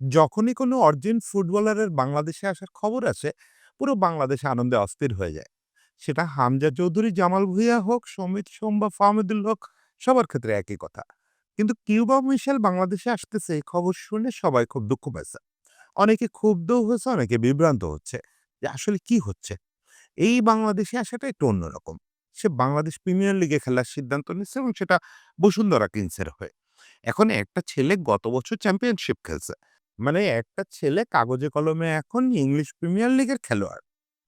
যখনই কোনো অর্জেন ফুটবলারের বাংলাদেশে আসার খবর আসে, পুরো বাংলাদেশ আনন্দে অস্থির হয়ে যায়। সেটা হামজা চৌধুরী, জামাল ভুঁইয়া হোক, সমিত সোম বা ফাহমিদুল হক, সবার ক্ষেত্রে একই কথা। কিন্তু কিউবা মিশেল বাংলাদেশে আসতেছে এই খবর শুনে সবাই খুব দুঃখ পেয়েছে। অনেকে ক্ষুব্ধ হয়েছে, অনেকে বিভ্রান্ত হচ্ছে যে আসলে কি হচ্ছে? এই বাংলাদেশে আসাটা একটু অন্যরকম। সে বাংলাদেশ প্রিমিয়ার লিগে খেলার সিদ্ধান্ত নিচ্ছে এবং সেটা বসুন্ধরা কিংসের হয়ে। এখন একটা ছেলে গত বছর চ্যাম্পিয়নশিপ খেলছে। মানে একটা ছেলে কাগজে কলমে এখন ইংলিশ প্রিমিয়ার লিগের খেলোয়াড়।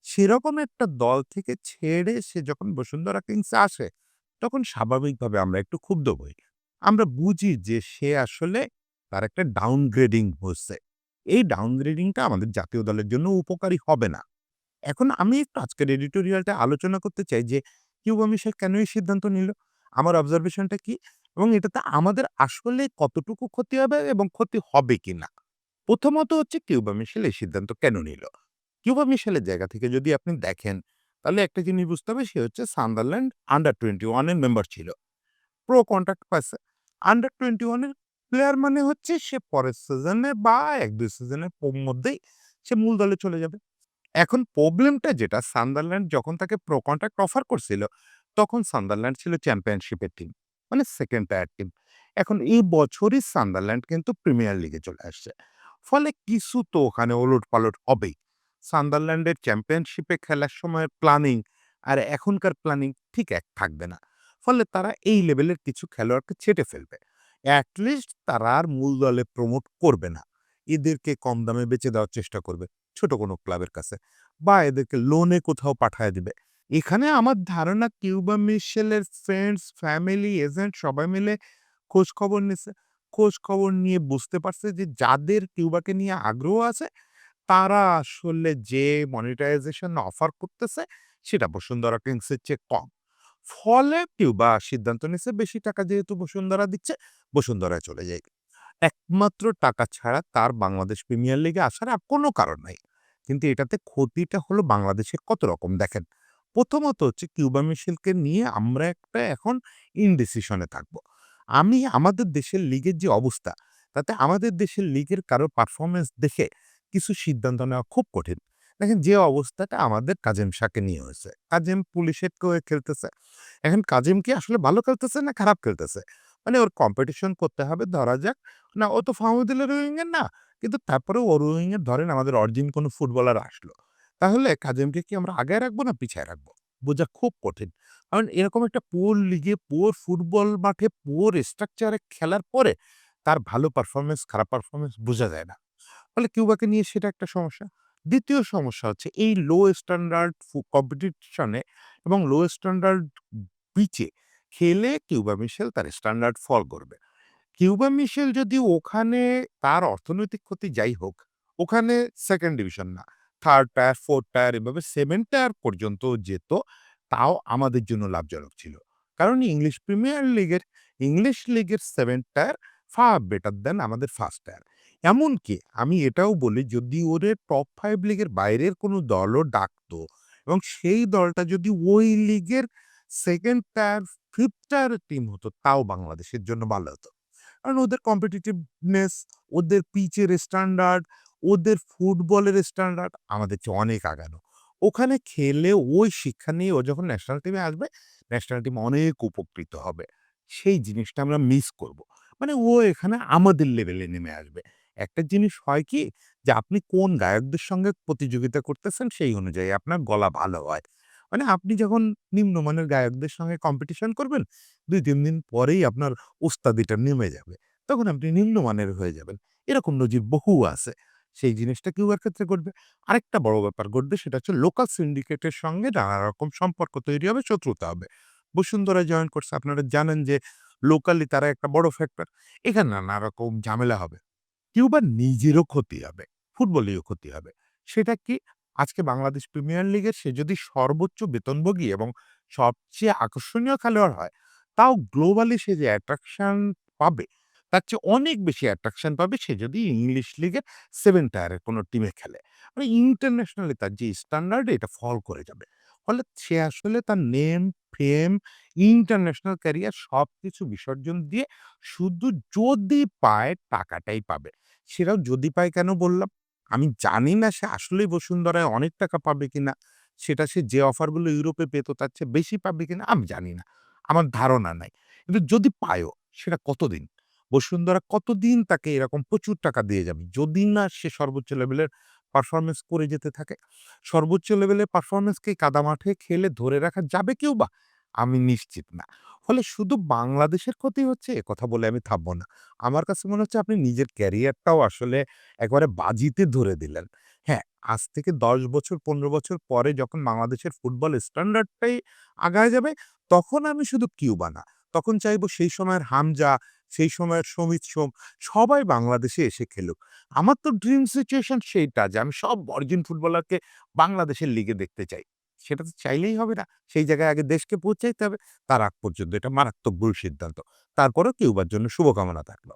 সেরকম একটা দল থেকে ছেড়ে সে যখন বসুন্ধরা কিংসে আসে, তখন স্বাভাবিকভাবে আমরা একটু ক্ষুব্ধ হই। আমরা বুঝি যে সে আসলে তার একটা ডাউনগ্রেডিং হচ্ছে। এই ডাউনগ্রেডিংটা আমাদের জাতীয় দলের জন্য উপকারী হবে না। এখন আমি একটু আজকের এডিটোরিয়ালটা আলোচনা করতে চাই যে কিউবা মিশেল কেন এই সিদ্ধান্ত নিল? আমার অবজারভেশনটা কি? এবং এটাতে আমাদের আসলে কতটুকু ক্ষতি হবে এবং ক্ষতি হবে কিনা? প্রথমত হচ্ছে কিউবা মিশেল এই সিদ্ধান্ত কেন নিল? কিউবা মিশেলের জায়গা থেকে যদি আপনি দেখেন, তাহলে একটা জিনিস বুঝতে হবে সে হচ্ছে সান্দারল্যান্ড আন্ডার 21 এর মেম্বার ছিল। প্রো কন্ট্রাক্ট পাইছে। আন্ডার 21 এর প্লেয়ার মানে হচ্ছে সে পরের সিজনে বা ১-২ সিজনের প মধ্যেই সে মূল দলে চলে যাবে। এখন প্রবলেমটা যেটা সান্দারল্যান্ড যখন তাকে প্রো কন্ট্রাক্ট অফার করছিল, তখন সান্দারল্যান্ড ছিল চ্যাম্পিয়নশিপের টিম। মানে সেকেন্ড টায়ার টিম। এখন এই বছরই সান্দারল্যান্ড কিন্তু প্রিমিয়ার লিগে চলে আসছে। ফলে কিছু তো ওখানে ওলট পালট হবেই। সান্দারল্যান্ডের চ্যাম্পিয়নশিপে খেলার সময়ের প্ল্যানিং আর এখনকার প্ল্যানিং ঠিক এক থাকবে না। ফলে তারা এই লেভেলের কিছু খেলোয়াড়কে ছেঁটে ফেলবে। এট লিস্ট তারা আর মূল দলে প্রমোট করবে না। এদেরকে কম দামে বেচে দেওয়ার চেষ্টা করবে ছোট কোনো ক্লাবের কাছে বা এদেরকে লোনে কোথাও পাঠায় দিবে। এখানে আমার ধারণা কিউবা মিশেলের ফ্রেন্ডস, ফ্যামিলি, এজেন্ট সবাই মিলে খোঁজ খবর নিছে। খোঁজ খবর নিয়ে বুঝতে পারছে যে যাদের কিউবাকে নিয়ে আগ্রহ আছে, তারা আসলে যে মনিটাইজেশন অফার করতেছে, সেটা বসুন্ধরা কিংসের চেয়ে কম। ফলে কিউবা সিদ্ধান্ত নিছে বেশি টাকা যেহেতু বসুন্ধরা দিচ্ছে, বসুন্ধরায় চলে যাই। একমাত্র টাকা ছাড়া তার বাংলাদেশ প্রিমিয়ার লিগে আসার আর কোনো কারণ নাই। কিন্তু এটাতে ক্ষতিটা হলো বাংলাদেশের কত রকম দেখেন। প্রথমত হচ্ছে কিউবা মিশেলকে নিয়ে আমরা একটা এখন ইনডিসিশনে থাকব। আমি আমাদের দেশের লিগের যে অবস্থা, তাতে আমাদের দেশের লিগের কারও পারফরমেন্স দেখে কিছু সিদ্ধান্ত নেওয়া খুব কঠিন। দেখেন যে অবস্থাটা আমাদের কাজেম শাকে নিয়ে হয়েছে। কাজেম পুলিশের কেউ খেলতেছে। এখন কাজেম কি আসলে ভালো খেলতেছে না খারাপ খেলতেছে? মানে ওর কম্পিটিশন করতে হবে ধরা যাক, না ও তো ফাহমিদুলের উইং-এর না, কিন্তু তারপরেও ও উইং-এর ধরেন আমাদের অরিজিন কোনো ফুটবলার আসলো। তাহলে কাজেমকে কি আমরা আগায় রাখব না পিছায় রাখব? বোঝা খুব কঠিন। কারণ এরকম একটা পুয়ার লিগে, পুয়ার ফুটবল মাঠে, পুয়ার স্ট্রাকচারে খেলার পরে তার ভালো পারফরমেন্স খারাপ পারফরমেন্স বোঝা যায় না। ফলে কিউবাকে নিয়ে সেটা একটা সমস্যা। দ্বিতীয় সমস্যা হচ্ছে এই লো স্ট্যান্ডার্ড কম্পিটিশনে এবং লো স্ট্যান্ডার্ড বিচে খেলে কিউবা মিশেল তার স্ট্যান্ডার্ড ফল করবে। কিউবা মিশেল যদি ওখানে তার অর্থনৈতিক ক্ষতি যাই হোক, ওখানে সেকেন্ড ডিভিশন না, থার্ড টায়ার, ফোর্থ টায়ার এভাবে সেভেন টায়ার পর্যন্ত যেত, তাও আমাদের জন্য লাভজনক ছিল। কারণ ইংলিশ প্রিমিয়ার লিগের ইংলিশ লিগের seven tier far better than আমাদের ফার্স্ট টায়ার। এমনকি আমি এটাও বলি যদি ওরে টপ ফাইভ লিগের বাইরের কোনো দলও ডাকতো এবং সেই দলটা যদি ওই লিগের সেকেন্ড টায়ার, ফিফথ টায়ারের টিম হতো, তাও বাংলাদেশের জন্য ভালো হতো। কারণ ওদের কম্পিটিটিভনেস, ওদের পিচের স্ট্যান্ডার্ড, ওদের ফুটবলের স্ট্যান্ডার্ড আমাদের চেয়ে অনেক আগানো। ওখানে খেলে ওই শিক্ষা নিয়ে ও যখন ন্যাশনাল টিমে আসবে, ন্যাশনাল টিম অনেক উপকৃত হবে। সেই জিনিসটা আমরা মিস করব। মানে ও এখানে আমাদের লেভেলে নেমে আসবে। একটা জিনিস হয় কি যে আপনি কোন গায়কদের সঙ্গে প্রতিযোগিতা করতেছেন সেই অনুযায়ী আপনার গলা ভালো হয়। মানে আপনি যখন নিম্নমানের গায়কদের সঙ্গে কম্পিটিশন করবেন, ২-৩ দিন পরেই আপনার ওস্তাদিটা নেমে যাবে। তখন আপনি নিম্নমানের হয়ে যাবেন। এরকম নজির বহু আছে। সেই জিনিসটা কিউবার ক্ষেত্রে ঘটবে। আরেকটা বড় ব্যাপার ঘটবে সেটা হচ্ছে লোকাল সিন্ডিকেটের সঙ্গে নানা রকম সম্পর্ক তৈরি হবে, শত্রুতা হবে। বসুন্ধরা জয়েন করছে আপনারা জানেন যে লোকালি তারা একটা বড় ফ্যাক্টর। এখানে নানা রকম ঝামেলা হবে। কিউবার নিজেরও ক্ষতি হবে, ফুটবলেও ক্ষতি হবে। সেটা কি? আজকে বাংলাদেশ প্রিমিয়ার লিগের সে যদি সর্বোচ্চ বেতনভোগী এবং সবচেয়ে আকর্ষণীয় খেলোয়াড় হয়, তাও গ্লোবালি সে যে অ্যাট্রাকশন পাবে, তার চেয়ে অনেক বেশি অ্যাট্রাকশন পাবে সে যদি ইংলিশ লিগের সেভেন টায়ারের কোনো টিমে খেলে। মানে ইন্টারন্যাশনালি তার যে স্ট্যান্ডার্ড এটা ফল করে যাবে। ফলে সে আসলে তার নেম, ফেম, ইন্টারন্যাশনাল ক্যারিয়ার সব কিছু বিসর্জন দিয়ে শুধু যদি পায় টাকাটাই পাবে। সেটাও যদি পায় কেন বললাম? আমি জানি না সে আসলেই বসুন্ধরায় অনেক টাকা পাবে কিনা। সেটা সে যে অফারগুলো ইউরোপে পেত তার চেয়ে বেশি পাবে কিনা আমি জানি না। আমার ধারণা নাই। কিন্তু যদি পায়ও সেটা কতদিন? বসুন্ধরা কতদিন তাকে এরকম প্রচুর টাকা দিয়ে যাবে? যদি না সে সর্বোচ্চ লেভেলের পারফরমেন্স করে যেতে থাকে। সর্বোচ্চ লেভেলের পারফরমেন্সকে কাদা মাঠে খেলে ধরে রাখা যাবে কেউ বা? আমি নিশ্চিত না। ফলে শুধু বাংলাদেশের ক্ষতি হচ্ছে কথা বলে আমি থামব না। আমার কাছে মনে হচ্ছে আপনি নিজের ক্যারিয়ারটাও আসলে একবারে বাজিতে ধরে দিলেন। হ্যাঁ, আজ থেকে ১০ বছর ১৫ বছর পরে যখন বাংলাদেশের ফুটবল স্ট্যান্ডার্ডটাই আগায় যাবে, তখন আমি শুধু কিউবা না। তখন চাইব সেই সময়ের হামজা, সেই সময়ের সমিত সোম সবাই বাংলাদেশে এসে খেলুক। আমার তো ড্রিম সিচুয়েশন সেইটা যে আমি সব অরিজিন ফুটবলারকে বাংলাদেশের লিগে দেখতে চাই। সেটা তো চাইলেই হবে না। সেই জায়গায় আগে দেশকে পৌঁছাইতে হবে। তার আগ পর্যন্ত এটা মারাত্মক ভুল সিদ্ধান্ত। তারপরেও কিউবার জন্য শুভকামনা থাকল।